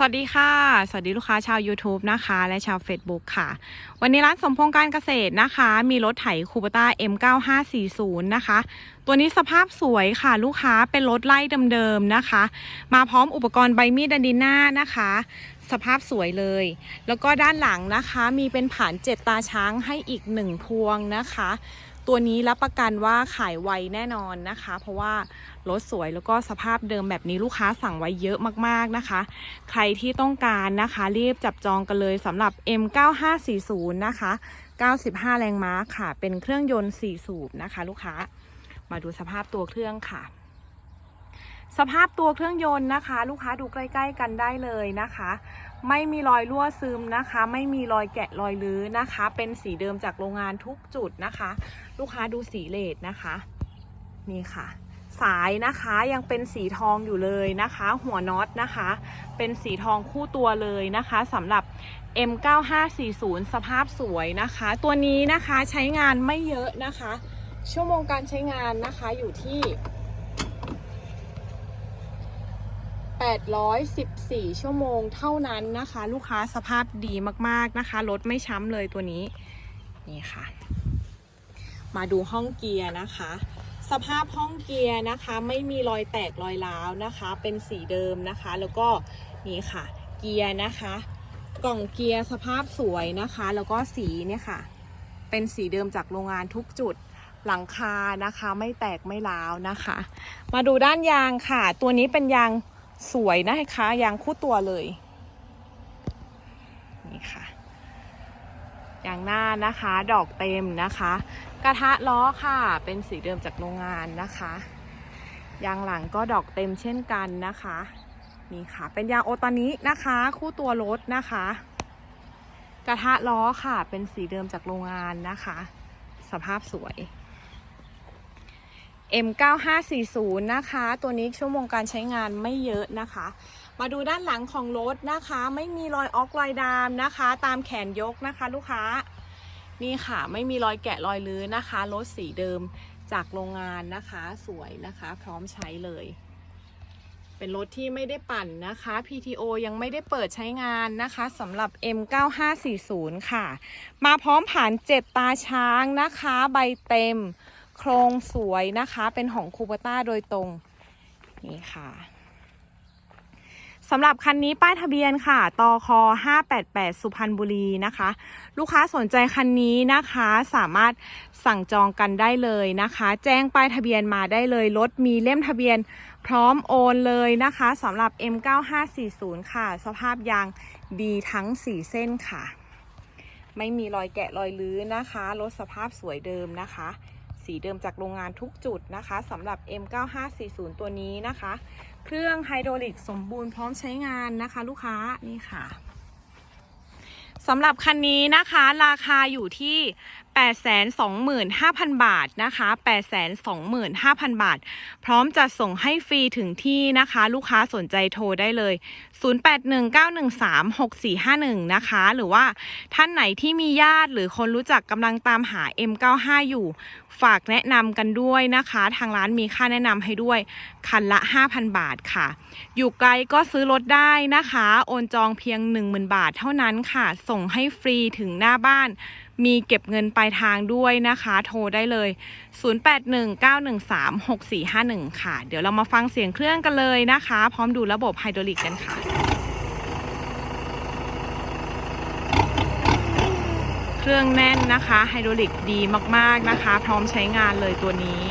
สวัสดีค่ะ สวัสดีลูกค้าชาว YouTube นะคะ และชาว Facebook ค่ะ วันนี้ร้านสมพงษ์การเกษตรนะคะ มีรถไถคูปต้า M9540 นะคะ ตัวนี้สภาพสวยค่ะ ลูกค้าเป็นรถไล่เดิมๆนะคะ มาพร้อมอุปกรณ์ใบมีดดันดิน่านะคะ สภาพสวยเลย แล้วก็ด้านหลังนะคะ มีเป็นผ่านเจ็ดตาช้างให้อีกหนึ่งพวงนะคะ ตัวนี้รับประกันว่าขายไวแน่นอนนะคะ เพราะว่ารถสวยแล้วก็สภาพเดิมแบบนี้ลูกค้าสั่งไว้เยอะมากๆนะคะ ใครที่ต้องการนะคะรีบจับจองกันเลยสำหรับ M9540 นะคะ 95 แรงม้าค่ะ เป็นเครื่องยนต์ 4 สูบนะคะ ลูกค้ามาดูสภาพตัวเครื่องค่ะ สภาพตัวเครื่องยนต์นะคะ ลูกค้าดูใกล้ ๆ กันได้เลยนะคะ ไม่มีรอยรั่วซึมนะคะ ไม่มีรอยแกะรอยลื้อนะคะ เป็นสีเดิมจากโรงงานทุกจุดนะคะ ลูกค้าดูสีเลดนะคะ นี่ค่ะ สายนะคะยังเป็นสีทองอยู่เลยนะคะ หัวน็อตนะคะ เป็นสีทองคู่ตัวเลยนะคะสำหรับ M9540 สภาพสวยนะคะ ตัวนี้นะคะใช้งานไม่เยอะนะคะ ชั่วโมงการใช้งานนะคะอยู่ที่ 814 ชั่วโมงเท่านั้นนะคะ ลูกค้าสภาพดีมากๆนะคะรถไม่ช้ำเลยตัวนี้ นี่ค่ะ มาดูห้องเกียร์นะคะ สภาพห้องเกียร์นะคะ ไม่มีรอยแตกรอยร้าวนะคะ เป็นสีเดิมนะคะ แล้วก็นี่ค่ะ เกียร์นะคะ กล่องเกียร์สภาพสวยนะคะ แล้วก็สีเนี่ยค่ะ เป็นสีเดิมจากโรงงานทุกจุดหลังคานะคะไม่แตกไม่ร้าวนะคะ มาดูด้านยางค่ะ ตัวนี้เป็นยาง สวยนะคะยางคู่ตัวเลย นี่ค่ะยางหน้านะคะ ดอกเต็มนะคะ กระทะล้อค่ะ เป็นสีเดิมจากโรงงานนะคะยางหลังก็ดอกเต็มเช่นกันนะคะ นี่ค่ะ เป็นยางโอตานินะคะ คู่ตัวรถนะคะ กระทะล้อค่ะ เป็นสีเดิมจากโรงงานนะคะ สภาพสวย M9540 นะคะ ตัวนี้ชั่วโมงการใช้งานไม่เยอะนะคะ มาดูด้านหลังของรถนะคะ ไม่มีรอยออกรอยดามนะคะ ตามแขนยกนะคะ ลูกค้า นี่ค่ะไม่มีรอยแกะรอยลื้อนะคะ รถสีเดิมจากโรงงานนะคะ สวยนะคะ พร้อมใช้เลย เป็นรถที่ไม่ได้ปั่นนะคะ PTO ยังไม่ได้เปิดใช้งานนะคะสำหรับ M9540 ค่ะ มาพร้อมผ่านเจ็ดตาช้างนะคะ ใบเต็ม โครงสวยนะคะ เป็นของคูปต้าโดยตรง นี่ค่ะสำหรับคันนี้ป้ายทะเบียนค่ะตค588 สุพรรณบุรีนะคะ ลูกค้าสนใจคันนี้นะคะสามารถสั่งจองกันได้เลยนะคะ แจ้งป้ายทะเบียนมาได้เลย รถมีเล่มทะเบียนพร้อมโอนเลยนะคะสำหรับ M9540 ค่ะ สภาพยางดีทั้ง 4 เส้นค่ะ ไม่มีรอยแกะรอยลื้อนะคะ รถสภาพสวยเดิมนะคะ สีเดิมจากโรงงานทุกจุดนะคะสำหรับ M9540 ตัวนี้นะคะ เครื่องไฮดรอลิกสมบูรณ์พร้อมใช้งานนะคะ ลูกค้านี่ค่ะสำหรับคันนี้นะคะราคาอยู่ที่ 825,000 บาทนะคะ 825,000 บาท พร้อมจะส่งให้ฟรีถึงที่นะคะ ลูกค้าสนใจโทรได้เลย 0819136451 นะคะ หรือว่าท่านไหนที่มีญาติหรือคนรู้จักกำลังตามหา M95 อยู่ ฝากแนะนำกันด้วยนะคะ ทางร้านมีค่าแนะนำให้ด้วย คันละ 5,000 บาทค่ะ อยู่ไกลก็ซื้อรถได้นะคะ โอนจองเพียง 10,000 บาทเท่านั้นค่ะ ส่งให้ฟรีถึงหน้าบ้าน มีเก็บเงินปลายทางด้วยนะคะ โทรได้เลย 0819136451 ค่ะ เดี๋ยวเรามาฟังเสียงเครื่องกันเลยนะคะ พร้อมดูระบบไฮดรอลิกกันค่ะเครื่องแน่นนะคะไฮดรอลิกดีมากๆนะคะ พร้อมใช้งานเลยตัวนี้